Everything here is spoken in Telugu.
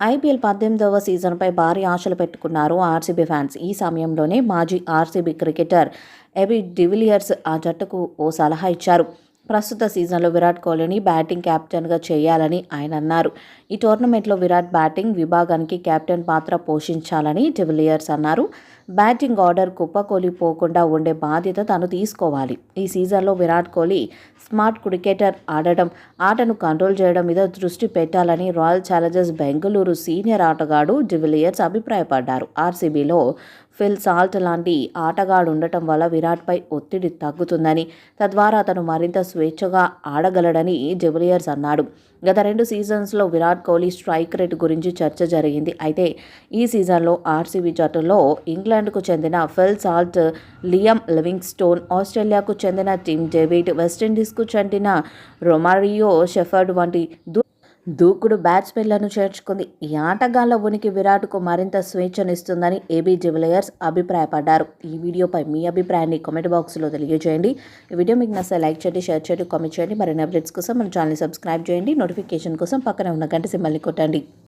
ఐపీఎల్ పద్దెనిమిదవ సీజన్పై భారీ ఆశలు పెట్టుకున్నారు ఆర్సీబీ ఫ్యాన్స్. ఈ సమయంలోనే మాజీ ఆర్సీబీ క్రికెటర్ ఎబి డివిలియర్స్ ఆ జట్టుకు ఓ సలహా ఇచ్చారు. ప్రస్తుత సీజన్లో విరాట్ కోహ్లీని బ్యాటింగ్ కెప్టెన్గా చేయాలని ఆయన అన్నారు. ఈ టోర్నమెంట్లో విరాట్ బ్యాటింగ్ విభాగానికి కెప్టెన్ పాత్ర పోషించాలని డివిలియర్స్ అన్నారు. బ్యాటింగ్ ఆర్డర్ కుప్పకూలిపోకుండా ఉండే బాధ్యత తను తీసుకోవాలి. ఈ సీజన్లో విరాట్ కోహ్లీ స్మార్ట్ క్రికెటర్ ఆడడం ఆటను కంట్రోల్ చేయడం మీద దృష్టి పెట్టాలని రాయల్ ఛాలెంజర్స్ బెంగళూరు సీనియర్ ఆటగాడు డివిలియర్స్ అభిప్రాయపడ్డారు. ఆర్సీబీలో ఫిల్ సాల్ట్ లాంటి ఆటగాడు ఉండటం వల్ల విరాట్పై ఒత్తిడి తగ్గుతుందని తద్వారా అతను మరింత స్వేచ్ఛగా ఆడగలడని డివిలియర్స్ అన్నాడు. గత రెండు సీజన్స్లో విరాట్ కోహ్లీ స్ట్రైక్ రేట్ గురించి చర్చ జరిగింది. అయితే ఈ సీజన్లో ఆర్సీబీ జట్టులో ఇంగ్లాండ్ న్యూజిలాండ్కు చెందిన ఫిల్ సాల్ట్ లియం లివింగ్స్టోన్ ఆస్ట్రేలియాకు చెందిన టిమ్ డేవిడ్ వెస్టిండీస్కు చెందిన రొమారియో షెఫర్డ్ వంటి దూకుడు బ్యాట్స్మెన్లను చేర్చుకుంది. ఈ ఆటగాళ్ళ ఉనికి విరాట్కు మరింత స్వేచ్ఛనిస్తుందని ఏబీ డివిలియర్స్ అభిప్రాయపడ్డారు. ఈ వీడియోపై మీ అభిప్రాయాన్ని కామెంట్ బాక్స్లో తెలియజేయండి. ఈ వీడియో మీకు నచ్చే లైక్ చేయండి షేర్ చేయండి కామెంట్ చేయండి. మరిన్ని అప్డేట్స్ కోసం మన ఛానల్ని సబ్స్క్రైబ్ చేయండి. నోటిఫికేషన్ కోసం పక్కన ఉన్న గంట సింబల్ని కొట్టండి.